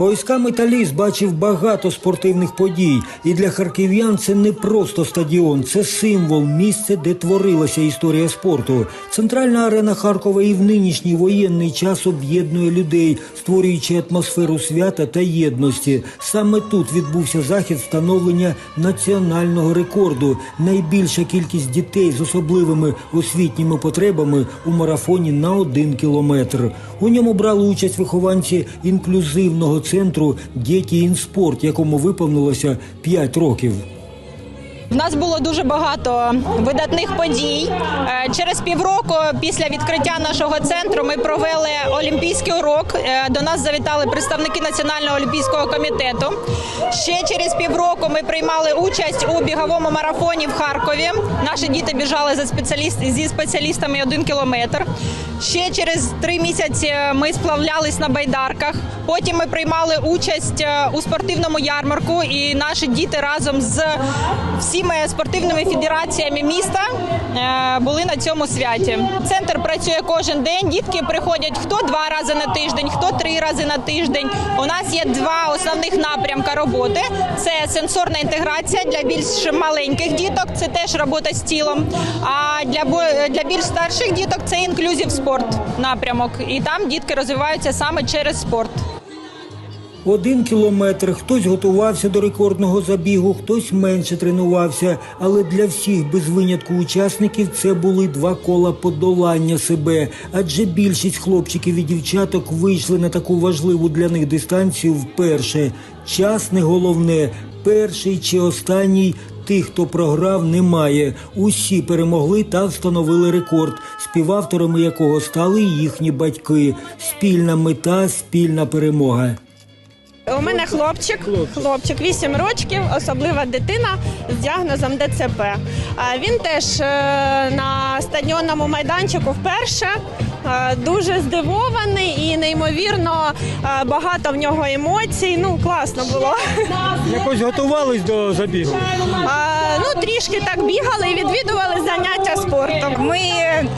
ОСК Металіст бачив багато спортивних подій, і для харків'ян це не просто стадіон, це символ, місце, де творилася історія спорту. Центральна арена Харкова і в нинішній воєнний час об'єднує людей, створюючи атмосферу свята та єдності. Саме тут відбувся захід встановлення національного рекорду. Найбільша кількість дітей з особливими освітніми потребами у марафоні на один кілометр. У ньому брали участь вихованці інклюзивного центру «Діті інспорт», якому виповнилося 5 років. В нас було дуже багато видатних подій. Е, Через півроку після відкриття нашого центру ми провели олімпійський урок. Е, До нас завітали представники Національного олімпійського комітету. Ще через півроку ми приймали участь у біговому марафоні в Харкові. Наші діти біжали за спеціаліст зі спеціалістами один кілометр. Ще через три місяці ми сплавлялись на байдарках. Потім ми приймали участь е, у спортивному ярмарку, і наші діти разом з всіми спортивними федераціями міста е, були на цьому святі. Центр працює кожен день. Дітки приходять хто два рази на тиждень, хто три рази на тиждень. У нас є два основних напрямка роботи: це сенсорна інтеграція для більш маленьких діток, це теж робота з тілом. А для для більш старших діток це інклюзів спорт напрямок. І там дітки розвиваються саме через спорт. Один кілометр, хтось готувався до рекордного забігу, хтось менше тренувався. Але для всіх без винятку учасників це були два кола подолання себе. Адже більшість хлопчиків і дівчаток вийшли на таку важливу для них дистанцію вперше. Час не головне, перший чи останній. Тих, хто програв, немає. Усі перемогли та встановили рекорд, співавторами якого стали їхні батьки. Спільна мета, спільна перемога. У мене хлопчик, хлопчик 8 років, особлива дитина з діагнозом ДЦП. А Він теж е, на стадіонному майданчику вперше. Е, Дуже здивований і неймовірно е, багато в нього емоцій. Ну класно було. Якось готувались до забігу. А, Ну трішки так бігали і відвідували заняття спортом. Ми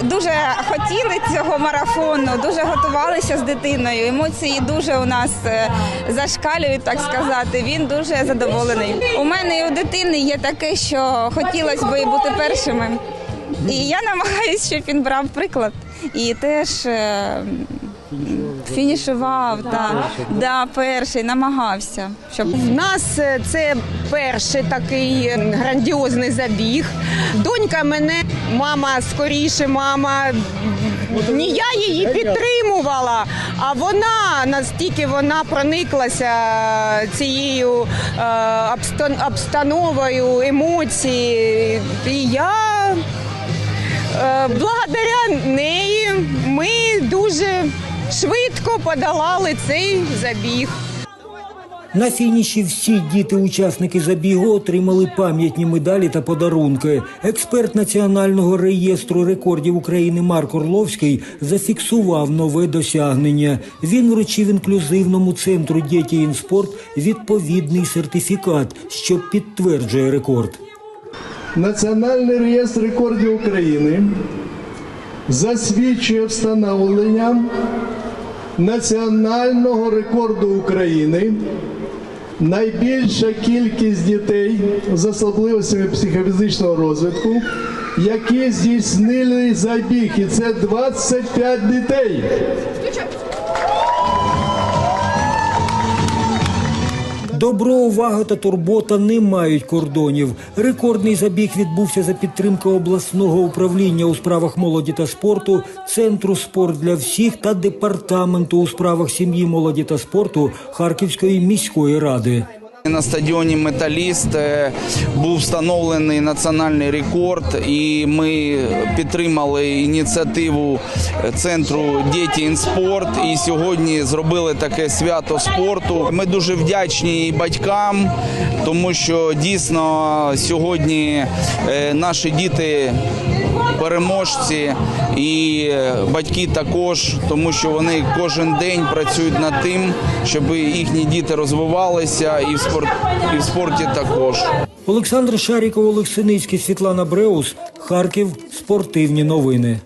дуже хотіли цього марафону, дуже готувалися з дитиною. Емоції дуже у нас зашкалюють, так сказати. Він дуже задоволений. У мене і у дитини є таке, що хотілося б бути першими. І я намагаюся, щоб він брав приклад і теж. Фінішував, так, да, перший, намагався, щоб В нас е, це перший такий е, грандіозний забіг. Донька мене, мама скоріше, мама. Ні, я її підтримувала, а вона настільки вона прониклася цією е, обстановою, емоції. І я благодаря неї ми дуже швидко подолали цей забіг. На фініші всі діти-учасники забігу отримали пам'ятні медалі та подарунки. Експерт Національного реєстру рекордів України Марк Орловський зафіксував нове досягнення. Він вручив інклюзивному центру «Діті інспорт» відповідний сертифікат, що підтверджує рекорд. Національний реєстр рекордів України засвідчує встановлення національного рекорду України. Найбільша кількість дітей з особливостями психофізичного розвитку, які здійснили забіг, і це 25 дітей. Добро, увага та турбота не мають кордонів. Рекордний забіг відбувся за підтримки обласного управління у справах молоді та спорту, центру спорт для всіх та департаменту у справах сім'ї, молоді та спорту Харківської міської ради. На стадіоні Металіст е, був встановлений національний рекорд, і ми підтримали ініціативу центру Діті інспорт. І сьогодні зробили таке свято спорту. Ми дуже вдячні і батькам, тому що дійсно сьогодні е, наші діти переможці і батьки також, тому що вони кожен день працюють над тим, щоб їхні діти розвивалися і в спорт і в спорті також. Олександр Шаріков, Олексиницький, Світлана Бреус, Харків. Спортивні новини.